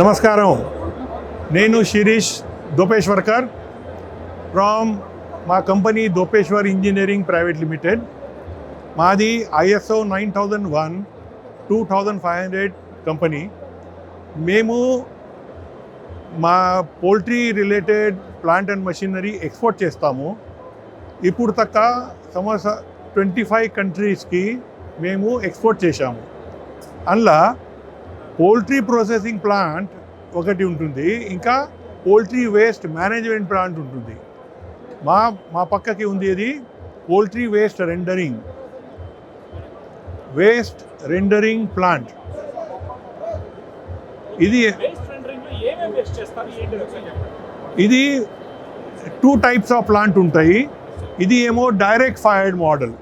నమస్కారం. నేను శిరీష్ దోపేశ్వర్కర్ ఫ్రమ్ మా company Dopeshwar engineering private limited. మాది ISO nine thousand one two thousand five hundred company. మేము మా poultry related plant and machinery export చేస్తాము. ఇప్పుడు తక్క సంవత్సర ట్వంటీ ఫైవ్ కంట్రీస్కి మేము ఎక్స్పోర్ట్ చేశాము. అందులో పోల్ట్రీ ప్రాసెసింగ్ ప్లాంట్ ఒకటి ఉంటుంది. ఇంకా పోల్ట్రీ వేస్ట్ మేనేజ్మెంట్ ప్లాంట్ ఉంటుంది. మా మా పక్కకి ఉంది ఇది poultry waste rendering. Waste rendering plant. ఇది ఇది టూ టైప్స్ ఆఫ్ ప్లాంట్ ఉంటాయి. ఇది ఏమో డైరెక్ట్ ఫైర్డ్ మోడల్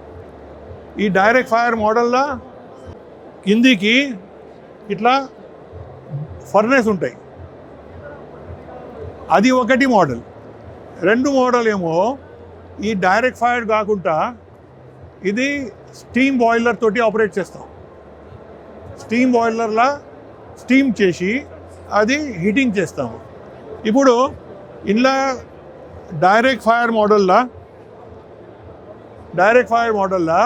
ఈ డైరెక్ట్ ఫైర్ మోడల్లో కిందికి ఇట్లా ఫర్నెస్ ఉంటాయి. అది ఒకటి మోడల్. రెండు మోడల్ ఏమో ఈ డైరెక్ట్ ఫైర్ కాకుండా ఇది స్టీమ్ బాయిలర్ తోటి ఆపరేట్ చేస్తాం. స్టీమ్ బాయిలర్లా స్టీమ్ చేసి అది హీటింగ్ చేస్తాము. ఇప్పుడు ఇంట్లో డైరెక్ట్ ఫైర్ మోడల్లా direct fire మోడల్లా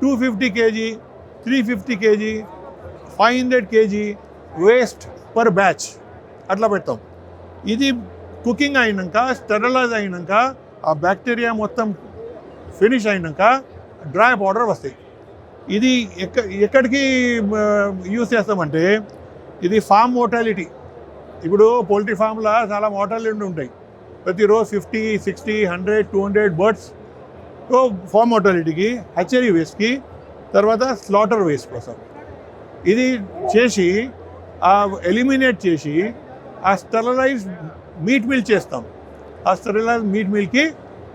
two fifty KG three fifty KG five hundred KG waste per batch. అట్లా పెడతాం. ఇది కుకింగ్ అయినాక స్టెరలైజ్ అయినాక ఆ బ్యాక్టీరియా మొత్తం ఫినిష్ అయినాక డ్రై పౌడర్ వస్తాయి. ఇది ఎక్క ఎక్కడికి యూస్ చేస్తామంటే ఇది ఫామ్ మోటాలిటీ ఇప్పుడు పోల్ట్రీ ఫామ్లో చాలా మోటాలిటీ ఉంటాయి. ప్రతిరోజు fifty sixty hundred two hundred birds farm మోటాలిటీకి hatchery వేస్ట్కి తర్వాత స్లాటర్ వేస్ట్ కోసం. ఇది చేసి ఆ ఎలిమినేట్ చేసి ఆ స్టెరలైజ్ మీట్ మిల్ చేస్తాం. ఆ స్టెరలైజ్ మీట్ మిల్కి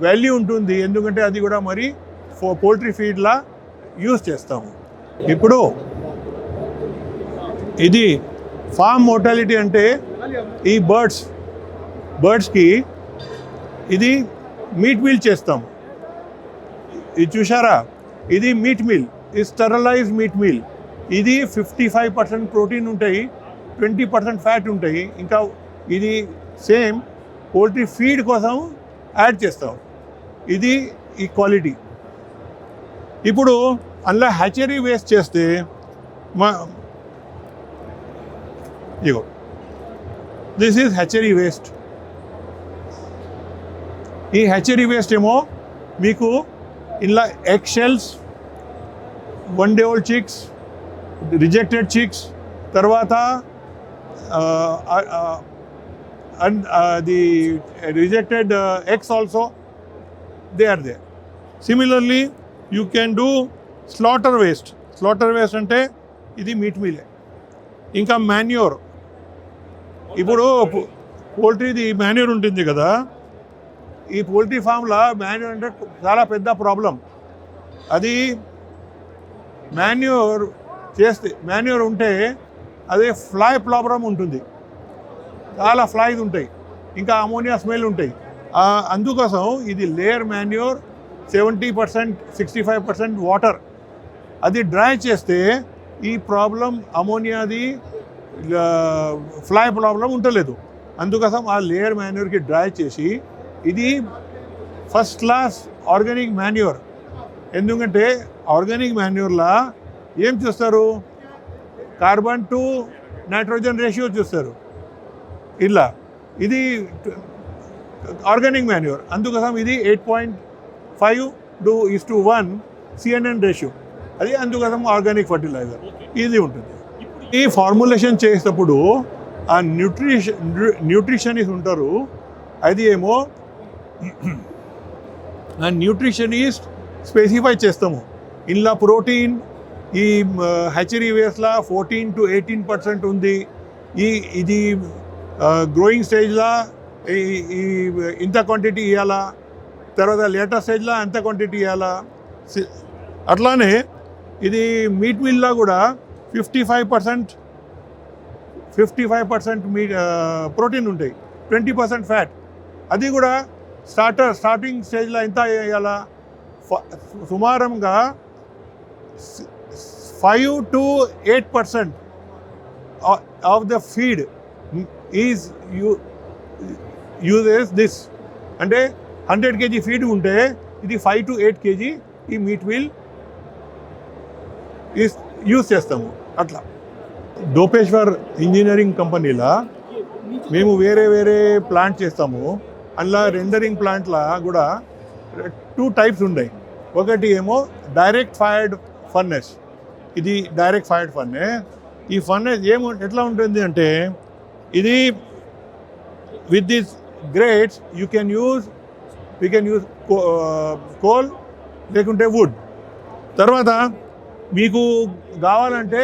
వాల్యూ ఉంటుంది. ఎందుకంటే అది కూడా మరి పోల్ట్రీ ఫీడ్లా యూస్ చేస్తాము. ఇప్పుడు ఇది ఫామ్ మోర్టాలిటీ అంటే ఈ బర్డ్స్ బర్డ్స్కి ఇది మీట్ మీల్ చేస్తాం. ఇది చూసారా ఇది మీట్ మీల్. ఇది స్టెరలైజ్ మీట్ మీల్. ఇది ఫిఫ్టీ ఫైవ్ పర్సెంట్ ప్రోటీన్ ఉంటాయి ట్వంటీ పర్సెంట్ ఫ్యాట్ ఉంటాయి. ఇంకా ఇది సేమ్ పోల్ట్రీ ఫీడ్ కోసం యాడ్ చేస్తాం. ఇది ఈ క్వాలిటీ ఇప్పుడు అందులో హ్యాచరీ వేస్ట్ చేస్తే మా ఇగో దిస్ ఈజ్ హ్యాచరీ వేస్ట్ ఈ హ్యాచరీ వేస్ట్ ఏమో మీకు ఇలా egg shells one day old chicks rejected chicks తర్వాత the rejected eggs also they are they similarly you can do slaughter waste slaughter waste అంటే ఇది మీట్ మీలే ఇంకా మాన్యూర్ ఇప్పుడు పోల్ట్రీది manure ఉంటుంది కదా ఈ పోల్ట్రీ ఫామ్లో మాన్యూర్ అంటే చాలా పెద్ద ప్రాబ్లం అది మాన్యూర్ చేస్తే మాన్యువర్ ఉంటే అదే ఫ్లై ప్రాబ్లం ఉంటుంది. చాలా ఫ్లైస్ ఉంటాయి. ఇంకా అమోనియా స్మెల్ ఉంటాయి. అందుకోసం ఇది layer manure seventy percent sixty five percent water. అది డ్రై చేస్తే ఈ ప్రాబ్లం అమోనియాది ఫ్లై ప్రాబ్లం ఉండలేదు. అందుకోసం ఆ లేయర్ మాన్యూర్కి డ్రై చేసి ఇది ఫస్ట్ క్లాస్ ఆర్గానిక్ మాన్యూర్ ఎందుకంటే ఆర్గానిక్ మాన్యూర్లా ఏం చూస్తారు? కార్బన్ టు నైట్రోజన్ రేషియో చూస్తారు. ఇలా ఇది ఆర్గానిక్ మాన్యూర్ అందుకోసం ఇది eight point five to is to one CNN ratio. అది అందుకోసం ఆర్గానిక్ ఫర్టిలైజర్. ఇది ఉంటుంది. ఈ ఫార్ములేషన్ చేసేటప్పుడు ఆ న్యూట్రిషన్ న్యూట్రిషనిస్ట్ ఉంటారు. అది ఏమో ఆ న్యూట్రిషనిస్ట్ స్పెసిఫై చేస్తాము. ఇందులో ప్రోటీన్ ఈ హెచరీ వేస్లా ఫోర్టీన్ టు ఎయిటీన్ పర్సెంట్ ఉంది. ఈ ఇది గ్రోయింగ్ స్టేజ్లో ఈ ఇంత క్వాంటిటీ ఇవ్వాలా తర్వాత లేటర్ స్టేజ్లో ఎంత క్వాంటిటీ ఇవ్వాలా అట్లానే ఇది మీట్ మిల్లో కూడా fifty five percent fifty five percent మీ ప్రోటీన్ ఉంటాయి. ట్వంటీ పర్సెంట్ ఫ్యాట్ అది కూడా స్టార్టర్ స్టార్టింగ్ స్టేజ్లో ఎంత వేయాలా సుమారంగా five to eight percent of the feed is you uses this. అంటే హండ్రెడ్ కేజీ ఫీడ్ ఉంటే ఇది ఫైవ్ టు ఎయిట్ కేజీ ఈ మీట్ విల్ యూజ్ చేస్తాము. అట్లా. దోపేశ్వర్ ఇంజనీరింగ్ కంపెనీలా మేము వేరే వేరే ప్లాంట్ చేస్తాము. అందులో రెండరింగ్ ప్లాంట్లా కూడా టూ టైప్స్ ఉన్నాయి. ఒకటి ఏమో డైరెక్ట్ ఫైర్డ్ ఫర్నెస్. ఇది డైరెక్ట్ ఫైర్డ్ ఫన్నే ఈ ఫర్నెస్ ఏము ఎట్లా ఉంటుంది అంటే ఇది with this grates you can use you can use coal లేకుంటే వుడ్ తర్వాత మీకు కావాలంటే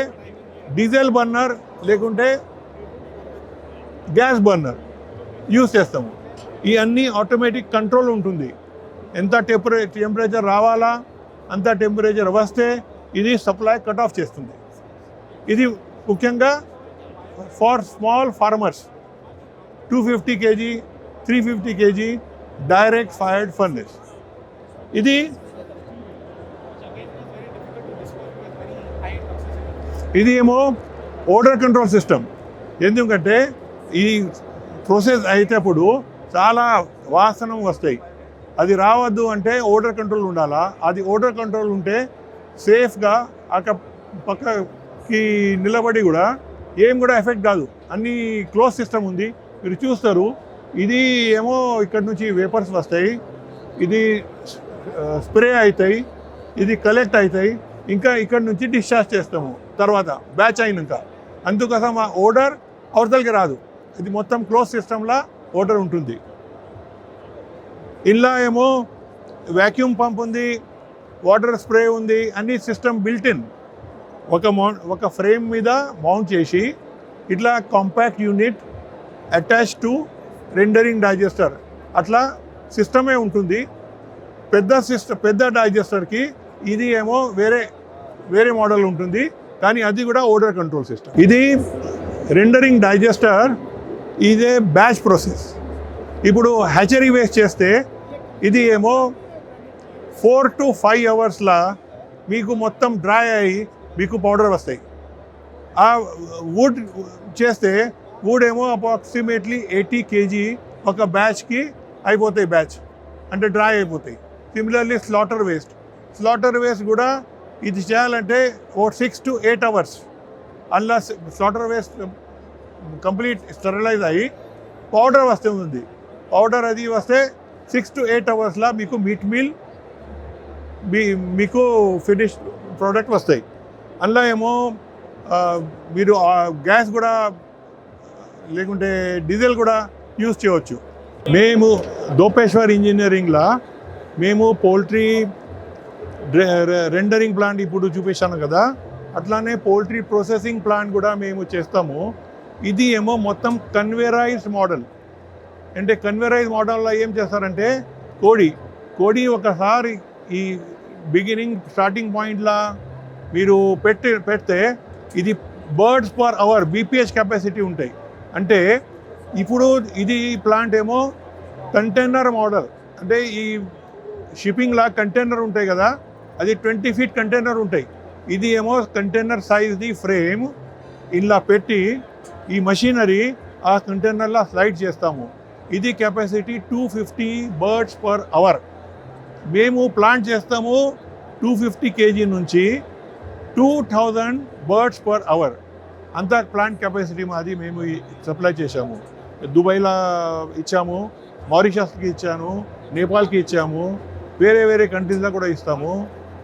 డీజిల్ బర్నర్ లేకుంటే గ్యాస్ బర్నర్ యూస్ చేస్తాము. ఈ అన్నీ ఆటోమేటిక్ కంట్రోల్ ఉంటుంది. ఎంత టెంపరే టెంపరేచర్ రావాలా అంత టెంపరేచర్ వస్తే ఇది సప్లై కట్ ఆఫ్ చేస్తుంది. ఇది ముఖ్యంగా for small farmers two fifty KG three fifty KG direct fired furnace ఇది ఇది ఏమో ఓడర్ కంట్రోల్ సిస్టమ్ ఎందుకంటే ఈ ప్రోసెస్ అయితేప్పుడు చాలా వాసన వస్తాయి. అది రావద్దు అంటే ఓడర్ కంట్రోల్ ఉండాలా? అది ఓడర్ కంట్రోల్ ఉంటే సేఫ్గా అక్కడ పక్కకి నిలబడి కూడా ఏం కూడా ఎఫెక్ట్ కాదు. అన్ని క్లోజ్ సిస్టమ్ ఉంది. మీరు చూస్తారు. ఇది ఏమో ఇక్కడ నుంచి వేపర్స్ వస్తాయి. ఇది స్ప్రే అవుతాయి. ఇది కలెక్ట్ అవుతాయి. ఇంకా ఇక్కడ నుంచి డిశ్చార్జ్ చేస్తాము. తర్వాత బ్యాచ్ అయినాక. అందుకోసం ఆ ఓడర్ అవతలకి రాదు. ఇది మొత్తం క్లోజ్ సిస్టంలా ఓడర్ ఉంటుంది. ఇలా ఏమో వ్యాక్యూమ్ పంప్ ఉంది. వాటర్ స్ప్రే ఉంది అన్ని సిస్టమ్ బిల్ట్ ఇన్ ఒక మౌ ఒక ఫ్రేమ్ మీద మౌంట్ చేసి ఇట్లా compact unit attach to rendering digester అట్లా సిస్టమే ఉంటుంది. పెద్ద సిస్టమ్ పెద్ద డైజెస్టర్కి ఇది ఏమో వేరే వేరే మోడల్ ఉంటుంది. కానీ అది కూడా ఓడర్ కంట్రోల్ సిస్టమ్ ఇది రెండరింగ్ డైజెస్టర్ ఇదే బ్యాచ్ ప్రాసెస్ ఇప్పుడు హ్యాచరీ వేస్ట్ చేస్తే ఇది ఏమో ఫోర్ టు ఫైవ్ అవర్స్లో మీకు మొత్తం డ్రై అయ్యి మీకు పౌడర్ వస్తాయి. ఆ వుడ్ చేస్తే వుడ్ ఏమో అప్రాక్సిమేట్లీ ఎయిటీ కేజీ ఒక బ్యాచ్కి అయిపోతాయి బ్యాచ్. అంటే డ్రై అయిపోతాయి. Similarly slaughter waste. Slaughter waste కూడా ఇది చేయాలంటే ఓ సిక్స్ టు ఎయిట్ అవర్స్. అలా స్లాటర్ వేస్ట్ కంప్లీట్ స్టెరిలైజ్ అయ్యి పౌడర్ వస్తే ఉంది. పౌడర్ అది వస్తే సిక్స్ టు ఎయిట్ అవర్స్లో మీకు మీట్ మీల్ మీకు ఫినిష్ ప్రోడక్ట్ వస్తాయి. అందులో ఏమో మీరు గ్యాస్ కూడా లేకుంటే డీజిల్ కూడా యూజ్ చేయవచ్చు. మేము దోపేశ్వర్ ఇంజనీరింగ్లో మేము పోల్ట్రీ రెండరింగ్ ప్లాంట్ ఇప్పుడు చూపించాను కదా. అట్లానే పోల్ట్రీ ప్రాసెసింగ్ ప్లాంట్ కూడా మేము చేస్తాము. ఇది ఏమో మొత్తం కన్వేరైజ్డ్ మోడల్. అంటే కన్వేరైజ్ మోడల్లో ఏం చేస్తారంటే కోడి కోడి ఒకసారి ఈ బిగినింగ్ స్టార్టింగ్ పాయింట్లా మీరు పెట్టి పెడితే ఇది birds per hour BPS capacity ఉంటాయి. అంటే ఇప్పుడు ఇది ప్లాంట్ ఏమో కంటైనర్ మోడల్ అంటే ఈ షిప్పింగ్లా కంటైనర్ ఉంటాయి కదా అది ట్వంటీ ఫీట్ కంటైనర్ ఉంటాయి. ఇది ఏమో కంటైనర్ సైజ్ది ఫ్రేమ్ ఇలా పెట్టి ఈ మషీనరీ ఆ కంటైనర్లో స్లైడ్ చేస్తాము. ఇది capacity two fifty birds per hour మేము ప్లాంట్ చేస్తాము టూ ఫిఫ్టీ కేజీ నుంచి two thousand birds per hour. అంత ప్లాంట్ కెపాసిటీ మాది మేము సప్లై చేశాము. దుబాయ్లో ఇచ్చాము మారిషస్కి ఇచ్చాను నేపాల్కి ఇచ్చాము వేరే వేరే కంట్రీస్లో కూడా ఇస్తాము.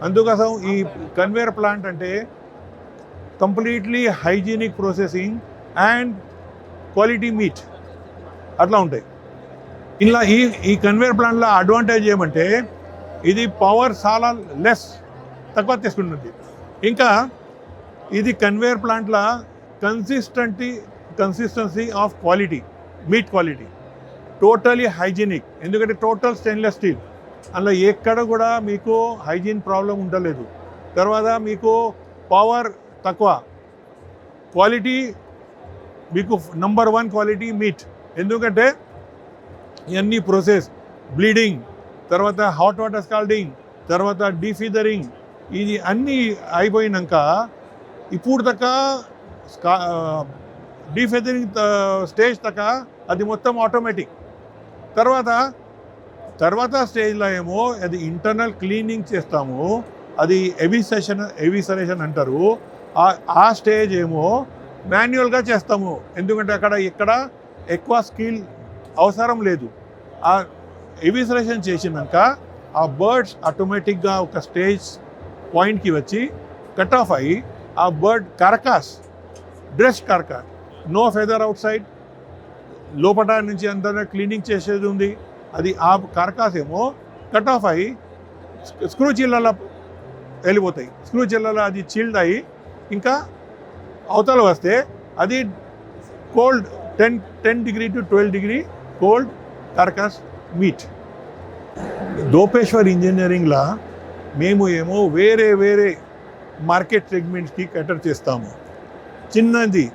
అందుకోసం ఈ కన్వేర్ ప్లాంట్ అంటే completely hygienic processing and quality meat అట్లా ఉంటాయి. ఇలా ఈ ఈ కన్వేర్ ప్లాంట్లో అడ్వాంటేజ్ ఏమంటే ఇది పవర్ చాలా లెస్ తక్కువ తీసుకుంటుంది. ఇంకా ఇది కన్వేయర్ ప్లాంట్ల consistency consistency of quality meat quality totally hygienic ఎందుకంటే టోటల్ స్టెయిన్లెస్ స్టీల్ అందులో ఎక్కడ కూడా మీకు హైజీన్ ప్రాబ్లం ఉండలేదు. తర్వాత మీకు పవర్ తక్కువ. క్వాలిటీ మీకు నంబర్ వన్ క్వాలిటీ మీట్ ఎందుకంటే ఇవన్నీ ప్రోసెస్ బ్లీడింగ్ తర్వాత హాట్ వాటర్ స్కాల్డింగ్ తర్వాత డీఫీదరింగ్ ఇది అన్నీ అయిపోయినాక ఇప్పుడు దాకా స్కా డీఫెదరింగ్ స్టేజ్ తక అది మొత్తం ఆటోమేటిక్ తర్వాత తర్వాత స్టేజ్లో ఏమో అది ఇంటర్నల్ క్లీనింగ్ చేస్తాము అది ఎవిసెషన్ ఎవిసరేషన్ అంటారు. ఆ- స్టేజ్ ఏమో మాన్యువల్గా చేస్తాము. ఎందుకంటే అక్కడ ఇక్కడ ఎక్కువ స్కిల్ అవసరం లేదు. ఎవిసరేషన్ చేసినాక ఆ బర్డ్స్ ఆటోమేటిక్గా ఒక స్టేజ్ పాయింట్కి వచ్చి కట్ ఆఫ్ అయ్యి ఆ bird carcass dress carcass no feather outside లోపల నుంచి అంతా క్లీనింగ్ చేసేది ఉంది. అది ఆ కార్కాస్ ఏమో కట్ ఆఫ్ అయ్యి స్క్రూ చీళ్ళలో వెళ్ళిపోతాయి. స్క్రూ చీళ్ళలో అది చీల్డ్ అయ్యి ఇంకా అవతల వస్తే అది cold ten ten degree to twelve degree cold carcass meat Dopeshwar ఇంజనీరింగ్లా మేము ఏమో వేరే వేరే మార్కెట్ సెగ్మెంట్స్కి కటర్ చేస్తాము. చిన్నది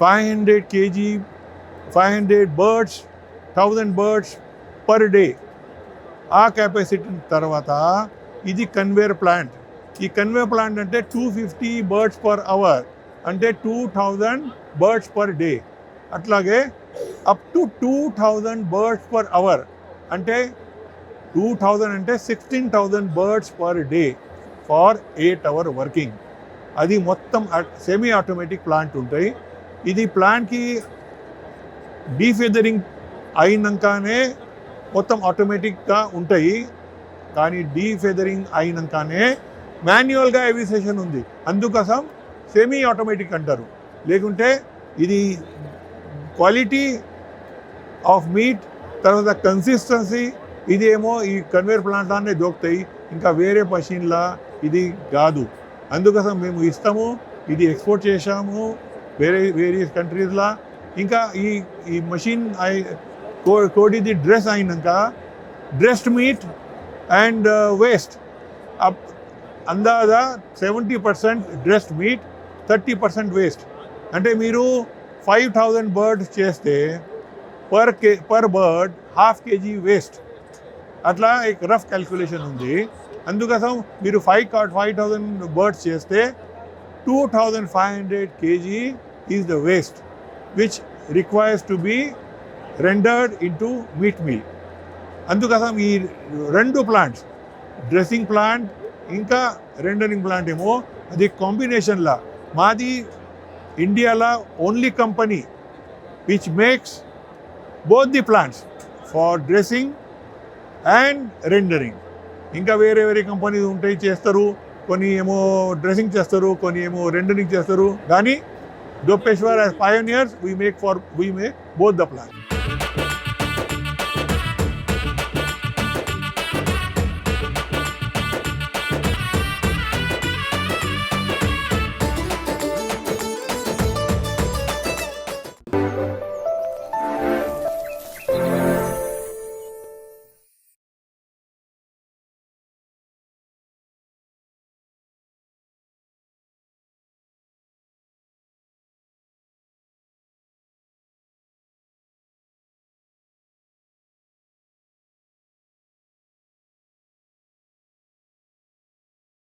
five hundred KG five hundred birds thousand birds per day. ఆ కెపాసిటీ తర్వాత ఇది కన్వేర్ ప్లాంట్. ఈ కన్వేర్ ప్లాంట్ అంటే two fifty birds per hour అంటే two thousand birds per day. అట్లాగే up to two thousand birds per hour. అంటే two thousand అంటే sixteen thousand birds per day for eight hour working అది మొత్తం semi automatic plant ఉంటాయి. ఇది ప్లాంట్కి డీఫెదరింగ్ అయినాకనే మొత్తం ఆటోమేటిక్గా ఉంటాయి. కానీ డీఫెదరింగ్ అయినాకనే మాన్యువల్గా ఎవిసేషన్ ఉంది. అందుకోసం సెమీ ఆటోమేటిక్ అంటారు. లేకుంటే ఇది క్వాలిటీ ఆఫ్ మీట్ తర్వాత కన్సిస్టెన్సీ ఇది ఏమో ఈ కన్వేర్ ప్లాంట్లోనే దొరుకుతాయి ఇంకా వేరే మషిన్లా ఇది కాదు. అందుకోసం మేము ఇస్తాము ఇది ఎక్స్పోర్ట్ చేశాము వేరే వేరియస్ కంట్రీస్లా ఇంకా ఈ ఈ మషిన్ కో కోడిది డ్రెస్ అయినాక dressed meat and waste up అందాజా seventy percent dressed meat thirty percent waste అంటే మీరు ఫైవ్ థౌజండ్ బర్డ్స్ చేస్తే పర్ కే per bird half KG waste అట్లా ఒక రఫ్ క్యాల్కులేషన్ ఉంది. అందుకోసం మీరు ఫైవ్ కార్డ్ ఫైవ్ థౌజండ్ బర్డ్స్ చేస్తే two thousand five hundred KG is the waste which requires to be rendered into meat meal అందుకోసం ఈ రెండు ప్లాంట్స్ డ్రెస్సింగ్ ప్లాంట్ ఇంకా రెండరింగ్ ప్లాంట్ ఏమో అది కాంబినేషన్లా మాది ఇండియాలో only company which makes both the plants for dressing and rendering ఇంకా వేరే వేరే కంపెనీస్ ఉంటాయి చేస్తారు. కొన్ని ఏమో డ్రెస్సింగ్ చేస్తారు కొన్ని ఏమో రెండరింగ్ చేస్తారు. కానీ Dopeshwar as pioneers we make for we make both the plant